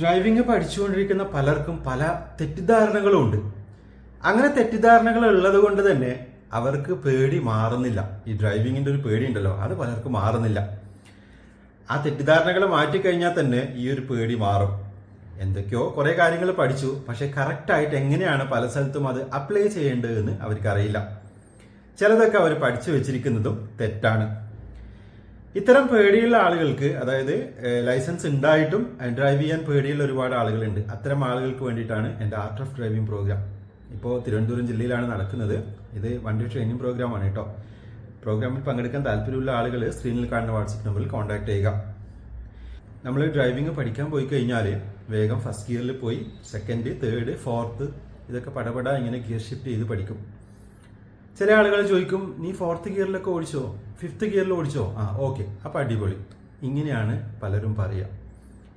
Driving പഠിച്ചുകൊണ്ടിരിക്കുന്ന പലർക്കും പല തെറ്റിദ്ധാരണകളും ഉണ്ട്. അങ്ങനെ തെറ്റിദ്ധാരണകൾ ഉള്ളത് കൊണ്ട് തന്നെ അവർക്ക് പേടി മാറുന്നില്ല. ഈ ഡ്രൈവിങ്ങിന്റെ ഒരു പേടി ഉണ്ടല്ലോ അത് പലർക്കും മാറുന്നില്ല. ആ തെറ്റിദ്ധാരണകൾ മാറ്റിക്കഴിഞ്ഞാൽ തന്നെ ഈ ഒരു പേടി മാറും. എന്തൊക്കെയോ കുറേ കാര്യങ്ങൾ പഠിച്ചു പക്ഷെ കറക്റ്റായിട്ട് എങ്ങനെയാണ് പല സ്ഥലത്തും അത് അപ്ലൈ ചെയ്യേണ്ടതെന്ന് അവർക്കറിയില്ല. ചിലതൊക്കെ അവർ പഠിച്ചു വെച്ചിരിക്കുന്നതും തെറ്റാണ്. ഇത്തരം പേടിയുള്ള ആളുകൾക്ക് അതായത് ലൈസൻസ് ഉണ്ടായിട്ടും ഡ്രൈവ് ചെയ്യാൻ പേടിയുള്ള ഒരുപാട് ആളുകളുണ്ട്. അത്തരം ആളുകൾക്ക് വേണ്ടിയിട്ടാണ് എന്റെ ആർട്ട് ഓഫ് ഡ്രൈവിംഗ് പ്രോഗ്രാം. ഇപ്പോൾ തിരുവനന്തപുരം ജില്ലയിലാണ് നടക്കുന്നത്. ഇത് വണ്ടി ട്രെയിനിങ് പ്രോഗ്രാമാണ് കേട്ടോ. പ്രോഗ്രാമിൽ പങ്കെടുക്കാൻ താല്പര്യമുള്ള ആളുകൾ സ്ക്രീനിൽ കാണുന്ന വാട്സപ്പ് നമ്പറിൽ കോൺടാക്ട് ചെയ്യുക. നമ്മൾ ഡ്രൈവിംഗ് പഠിക്കാൻ പോയി കഴിഞ്ഞാൽ വേഗം ഫസ്റ്റ് ഗിയറിൽ പോയി സെക്കൻഡ് തേർഡ് ഫോർത്ത് ഇതൊക്കെ പടപട ഇങ്ങനെ ഗിയർ ഷിഫ്റ്റ് ചെയ്ത് പഠിക്കും. ചില ആളുകൾ ചോദിക്കും നീ ഫോർത്ത് ഗിയറിലൊക്കെ ഓടിച്ചോ? ഫിഫ്ത്ത് ഗിയറിൽ ഓടിച്ചോ? ആ ഓക്കെ. അപ്പം അടിപൊളി. ഇങ്ങനെയാണ് പലരും പറയുക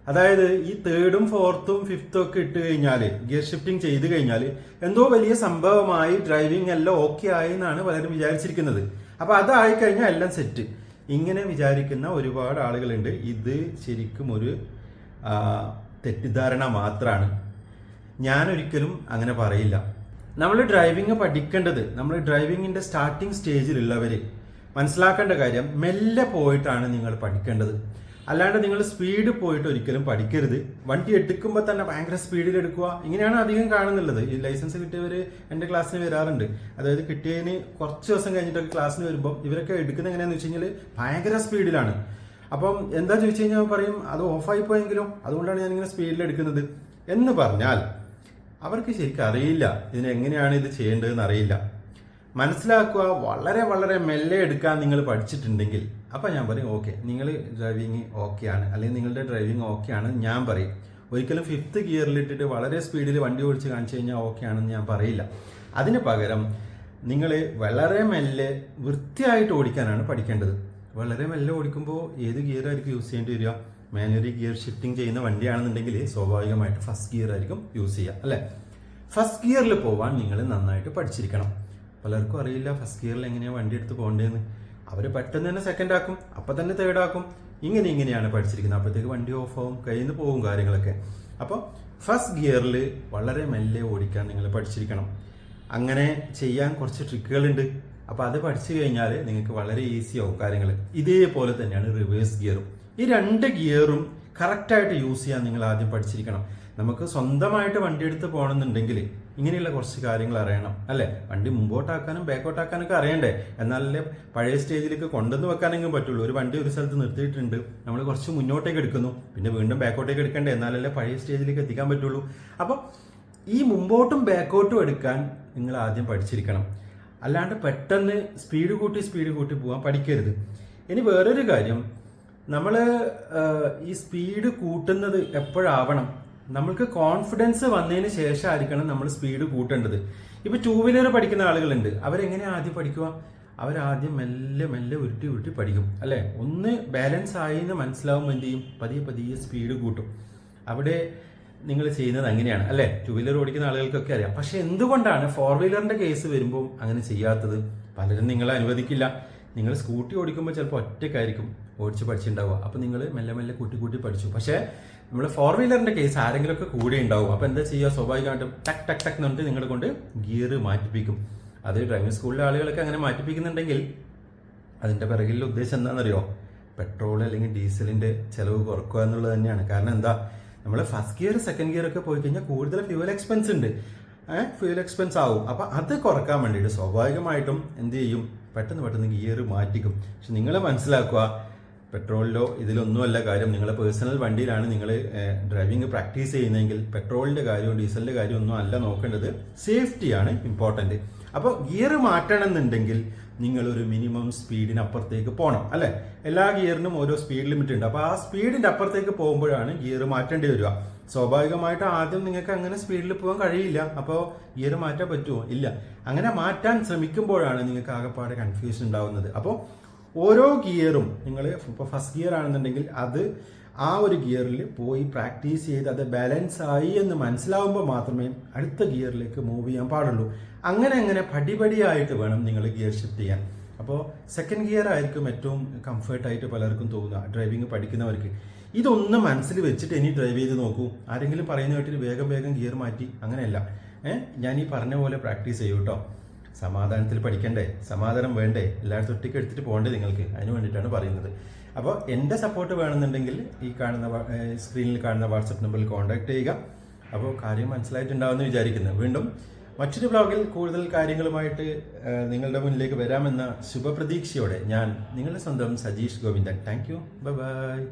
അതായത് ഈ തേർഡും ഫോർത്തും ഫിഫ്ത്തും ഒക്കെ ഇട്ട് കഴിഞ്ഞാൽ ഗിയർ ഷിഫ്റ്റിംഗ് ചെയ്ത് കഴിഞ്ഞാൽ എന്തോ വലിയ സംഭവമായി ഡ്രൈവിംഗ് എല്ലാം ഓക്കെ ആയി എന്നാണ് പലരും വിചാരിച്ചിരിക്കുന്നത്. അപ്പോൾ അതായി കഴിഞ്ഞാൽ എല്ലാം സെറ്റ് ഇങ്ങനെ വിചാരിക്കുന്ന ഒരുപാട് ആളുകളുണ്ട്. ഇത് ശരിക്കും ഒരു തെറ്റിദ്ധാരണ മാത്രമാണ് ഞാനൊരിക്കലും അങ്ങനെ പറയില്ല. നമ്മൾ ഡ്രൈവിംഗ് പഠിക്കേണ്ടത് നമ്മൾ ഡ്രൈവിങ്ങിന്റെ സ്റ്റാർട്ടിംഗ് സ്റ്റേജിലുള്ളവർ മനസ്സിലാക്കേണ്ട കാര്യം മെല്ലെ പോയിട്ടാണ് നിങ്ങൾ പഠിക്കേണ്ടത്. അല്ലാണ്ട് നിങ്ങൾ സ്പീഡ് പോയിട്ട് ഒരിക്കലും പഠിക്കരുത്. വണ്ടി എടുക്കുമ്പോൾ തന്നെ ഭയങ്കര സ്പീഡിൽ എടുക്കുക. ഇങ്ങനെയാണ് അധികം കാണുന്നുള്ളത്. ഈ ലൈസൻസ് കിട്ടിയവർ എന്റെ ക്ലാസ്സിന് വരാറുണ്ട്. അതായത് കിട്ടിയതിന് കുറച്ച് ദിവസം കഴിഞ്ഞിട്ടൊക്കെ ക്ലാസ്സിന് വരുമ്പോൾ ഇവരൊക്കെ എടുക്കുന്ന എങ്ങനെയാണെന്ന് വെച്ച് കഴിഞ്ഞാൽ ഭയങ്കര സ്പീഡിലാണ് അപ്പം എന്താ ചോദിച്ചു കഴിഞ്ഞാൽ പറയും അത് ഓഫായി പോയെങ്കിലും അതുകൊണ്ടാണ് ഞാനിങ്ങനെ സ്പീഡിൽ എടുക്കുന്നത്. എന്ന് പറഞ്ഞാൽ അവർക്ക് ശരിക്കും അറിയില്ല ഇതിനെങ്ങനെയാണ് ഇത് ചെയ്യേണ്ടതെന്ന് അറിയില്ല. മനസ്സിലാക്കുക വളരെ വളരെ മെല്ലെ എടുക്കാൻ നിങ്ങൾ പഠിച്ചിട്ടുണ്ടെങ്കിൽ അപ്പോൾ ഞാൻ പറയും ഓക്കെ നിങ്ങൾ ഡ്രൈവിങ് ആണ് അല്ലെങ്കിൽ നിങ്ങളുടെ ഡ്രൈവിങ് ആണ് ഞാൻ പറയും. ഒരിക്കലും ഫിഫ്ത്ത് ഗിയറിലിട്ടിട്ട് വളരെ സ്പീഡിൽ വണ്ടി ഓടിച്ച് കാണിച്ചു കഴിഞ്ഞാൽ ഓക്കെ ആണെന്ന് ഞാൻ പറയില്ല. അതിന് പകരം നിങ്ങൾ വളരെ മെല്ലെ വൃത്തിയായിട്ട് ഓടിക്കാനാണ് പഠിക്കേണ്ടത്. വളരെ മെല്ലെ ഓടിക്കുമ്പോൾ ഏത് ഗിയറായിരിക്കും യൂസ് ചെയ്യേണ്ടി വരിക? മാനുവലി ഗിയർ ഷിഫ്റ്റിംഗ് ചെയ്യുന്ന വണ്ടിയാണെന്നുണ്ടെങ്കിൽ സ്വാഭാവികമായിട്ട് ഫസ്റ്റ് ഗിയർ ആയിരിക്കും യൂസ് ചെയ്യുക അല്ലേ? ഫസ്റ്റ് ഗിയറിൽ പോവാൻ നിങ്ങൾ നന്നായിട്ട് പഠിച്ചിരിക്കണം. പലർക്കും അറിയില്ല ഫസ്റ്റ് ഗിയറിൽ എങ്ങനെയാണ് വണ്ടി എടുത്ത് പോകേണ്ടതെന്ന്. അവർ പെട്ടെന്ന് തന്നെ സെക്കൻഡ് ആക്കും അപ്പം തന്നെ തേർഡ് ആക്കും. ഇങ്ങനെ ഇങ്ങനെയാണ് പഠിച്ചിരിക്കുന്നത്. അപ്പോഴത്തേക്ക് വണ്ടി ഓഫ് ആവും കയ്യിൽ നിന്ന് പോകും കാര്യങ്ങളൊക്കെ. അപ്പോൾ ഫസ്റ്റ് ഗിയറിൽ വളരെ മെല്ലെ ഓടിക്കാൻ നിങ്ങൾ പഠിച്ചിരിക്കണം. അങ്ങനെ ചെയ്യാൻ കുറച്ച് ട്രിക്കുകളുണ്ട് അപ്പോൾ അത് പഠിച്ചു കഴിഞ്ഞാൽ നിങ്ങൾക്ക് വളരെ ഈസി ആവും കാര്യങ്ങൾ ഇതേപോലെ തന്നെയാണ് റിവേഴ്സ് ഗിയറും ഈ രണ്ട് ഗിയറും കറക്റ്റായിട്ട് യൂസ് ചെയ്യാൻ നിങ്ങൾ ആദ്യം പഠിച്ചിരിക്കണം. നമുക്ക് സ്വന്തമായിട്ട് വണ്ടി എടുത്ത് പോകണമെന്നുണ്ടെങ്കിൽ ഇങ്ങനെയുള്ള കുറച്ച് കാര്യങ്ങൾ അറിയണം അല്ലേ? വണ്ടി മുമ്പോട്ടാക്കാനും ബാക്കോട്ടാക്കാനൊക്കെ അറിയണ്ടേ? എന്നാലല്ലേ പഴയ സ്റ്റേജിലേക്ക് കൊണ്ടുവന്ന് വെക്കാനെങ്കിലും പറ്റുള്ളൂ. ഒരു വണ്ടി ഒരു സ്ഥലത്ത് നിർത്തിയിട്ടുണ്ട് നമ്മൾ കുറച്ച് മുന്നോട്ടേക്ക് എടുക്കുന്നു പിന്നെ വീണ്ടും ബാക്കോട്ടേക്ക് എടുക്കണ്ടേ? എന്നാലല്ലേ പഴയ സ്റ്റേജിലേക്ക് എത്തിക്കാൻ പറ്റുള്ളൂ. അപ്പോൾ ഈ മുമ്പോട്ടും ബാക്കോട്ടും എടുക്കാൻ നിങ്ങൾ ആദ്യം പഠിച്ചിരിക്കണം. അല്ലാണ്ട് പെട്ടെന്ന് സ്പീഡ് കൂട്ടി സ്പീഡ് കൂട്ടി പോകാൻ പഠിക്കരുത്. ഇനി വേറൊരു കാര്യം നമ്മൾ ഈ സ്പീഡ് കൂട്ടുന്നത് എപ്പോഴാവണം? നമ്മൾക്ക് കോൺഫിഡൻസ് വന്നതിന് ശേഷമായിരിക്കണം നമ്മൾ സ്പീഡ് കൂട്ടേണ്ടത്. ഇപ്പൊ ടൂ വീലർ പഠിക്കുന്ന ആളുകളുണ്ട്. അവരെങ്ങനെ ആദ്യം പഠിക്കുക? അവരാദ്യം മെല്ലെ മെല്ലെ ഉരുട്ടി ഉരുട്ടി പഠിക്കും അല്ലെ? ഒന്ന് ബാലൻസ് ആയി എന്ന് മനസ്സിലാവുമ്പോൾ എന്ത് ചെയ്യും? പതിയെ പതിയെ സ്പീഡ് കൂട്ടും. അവിടെ നിങ്ങൾ ചെയ്യുന്നത് അങ്ങനെയാണ് അല്ലെ? ടു വീലർ ഓടിക്കുന്ന ആളുകൾക്കൊക്കെ അറിയാം. പക്ഷെ എന്തുകൊണ്ടാണ് ഫോർ വീലറിന്റെ കേസ് വരുമ്പോൾ അങ്ങനെ ചെയ്യാത്തത്? പലരും നിങ്ങളെ അനുവദിക്കില്ല. നിങ്ങൾ സ്കൂട്ടി ഓടിക്കുമ്പോൾ ചിലപ്പോൾ ഒറ്റയ്ക്കായിരിക്കും. ഓടിച്ച് പഠിച്ചിട്ടുണ്ടാവുക അപ്പോൾ നിങ്ങൾ മെല്ലെ മെല്ലെ കൂട്ടി കൂട്ടി പഠിച്ചു. പക്ഷേ നമ്മൾ ഫോർ വീലറിന്റെ കേസ് ആരെങ്കിലുമൊക്കെ കൂടെ ഉണ്ടാവും. അപ്പോൾ എന്താ ചെയ്യുക സ്വാഭാവികമായിട്ടും ടക്ക് ടക്ക് ടക്ക് എന്ന് പറഞ്ഞിട്ട് നിങ്ങളെ കൊണ്ട് ഗിയർ മാറ്റിപ്പിക്കും. അത് ഡ്രൈവിംഗ് സ്കൂളിലെ ആളുകളൊക്കെ അങ്ങനെ മാറ്റിപ്പിക്കുന്നുണ്ടെങ്കിൽ അതിന്റെ പിറകിലുള്ള ഉദ്ദേശം എന്താണെന്നറിയോ? പെട്രോൾ അല്ലെങ്കിൽ ഡീസലിന്റെ ചെലവ് കുറക്കുക എന്നുള്ളത് തന്നെയാണ്. കാരണം എന്താ? നമ്മൾ ഫസ്റ്റ് ഗിയർ സെക്കൻഡ് ഗിയർ ഒക്കെ പോയി കഴിഞ്ഞാൽ കൂടുതൽ ഫ്യൂവൽ എക്സ്പെൻസ് ഉണ്ട്. ഫ്യൂവൽ എക്സ്പെൻസ് ആവും. അപ്പോൾ അത് കുറയ്ക്കാൻ വേണ്ടിയിട്ട് സ്വാഭാവികമായിട്ടും എന്ത് ചെയ്യും? പെട്ടെന്ന് പെട്ടെന്ന് ഗിയർ മാറ്റിക്കും. പക്ഷെ നിങ്ങൾ മനസ്സിലാക്കുക പെട്രോളിലോ ഇതിലൊന്നുമല്ല കാര്യം. നിങ്ങളെ പേഴ്സണൽ വണ്ടിയിലാണ് നിങ്ങൾ ഡ്രൈവിംഗ് പ്രാക്ടീസ് ചെയ്യുന്നതെങ്കിൽ പെട്രോളിന്റെ കാര്യവും ഡീസലിന്റെ കാര്യവും ഒന്നും അല്ല നോക്കേണ്ടത്. സേഫ്റ്റിയാണ് ഇമ്പോർട്ടന്റ് അപ്പോൾ ഗിയർ മാറ്റണം എന്നുണ്ടെങ്കിൽ നിങ്ങൾ ഒരു മിനിമം സ്പീഡിനപ്പുറത്തേക്ക് പോകണം അല്ലെ? എല്ലാ ഗിയറിനും ഓരോ സ്പീഡ് ലിമിറ്റ് ഉണ്ട്. അപ്പോൾ ആ സ്പീഡിന്റെ അപ്പുറത്തേക്ക് പോകുമ്പോഴാണ് ഗിയർ മാറ്റേണ്ടി വരിക. സ്വാഭാവികമായിട്ട് ആദ്യം നിങ്ങൾക്ക് അങ്ങനെ സ്പീഡിൽ പോകാൻ കഴിയില്ല. അപ്പോൾ ഗിയർ മാറ്റാൻ പറ്റുമോ? ഇല്ല. അങ്ങനെ മാറ്റാൻ ശ്രമിക്കുമ്പോഴാണ് നിങ്ങൾക്ക് ആകെപ്പാടെ കൺഫ്യൂഷൻ ഉണ്ടാകുന്നത് അപ്പോൾ ഓരോ ഗിയറും നിങ്ങൾ ഇപ്പോൾ ഫസ്റ്റ് ഗിയർ ആണെന്നുണ്ടെങ്കിൽ അത് ആ ഒരു ഗിയറിൽ പോയി പ്രാക്ടീസ് ചെയ്ത് അത് ബാലൻസ് ആയി എന്ന് മനസ്സിലാവുമ്പോൾ മാത്രമേ അടുത്ത ഗിയറിലേക്ക് മൂവ് ചെയ്യാൻ പാടുള്ളൂ. അങ്ങനെ അങ്ങനെ പടിപടിയായിട്ട് വേണം നിങ്ങൾ ഗിയർ ഷിഫ്റ്റ് ചെയ്യാൻ. അപ്പോൾ സെക്കൻഡ് ഗിയർ ആയിരിക്കും ഏറ്റവും കംഫർട്ടായിട്ട് പലർക്കും തോന്നുക ഡ്രൈവിംഗ് പഠിക്കുന്നവർക്ക്. ഇതൊന്ന് മനസ്സിൽ വെച്ചിട്ട് ഇനി ഡ്രൈവ് ചെയ്ത് നോക്കൂ. ആരെങ്കിലും പറയുന്ന കേട്ടിട്ട് വേഗം വേഗം ഗിയർ മാറ്റി അങ്ങനെയല്ല. ഞാൻ ഈ പറഞ്ഞ പോലെ പ്രാക്ടീസ് ചെയ്യൂ കേട്ടോ സമാധാനത്തിൽ പഠിക്കണ്ടേ? സമാധാനം വേണ്ടേ? എല്ലായിടത്തും ഒറ്റയ്ക്ക് എടുത്തിട്ട് പോകണ്ടേ നിങ്ങൾക്ക്? അതിന് വേണ്ടിയിട്ടാണ് പറയുന്നത്. അപ്പോൾ എന്റെ സപ്പോർട്ട് വേണമെന്നുണ്ടെങ്കിൽ ഈ കാണുന്ന സ്ക്രീനിൽ കാണുന്ന വാട്സപ്പ് നമ്പറിൽ കോൺടാക്ട് ചെയ്യുക. അപ്പോൾ കാര്യം മനസ്സിലായിട്ടുണ്ടാവുമെന്ന് വിചാരിക്കുന്നു. വീണ്ടും മറ്റൊരു ബ്ലോഗിൽ കൂടുതൽ കാര്യങ്ങളുമായിട്ട് നിങ്ങളുടെ മുന്നിലേക്ക് വരാമെന്ന ശുഭപ്രതീക്ഷയോടെ ഞാൻ നിങ്ങളുടെ സ്വന്തം Sajeesh Govindan. Thank you bye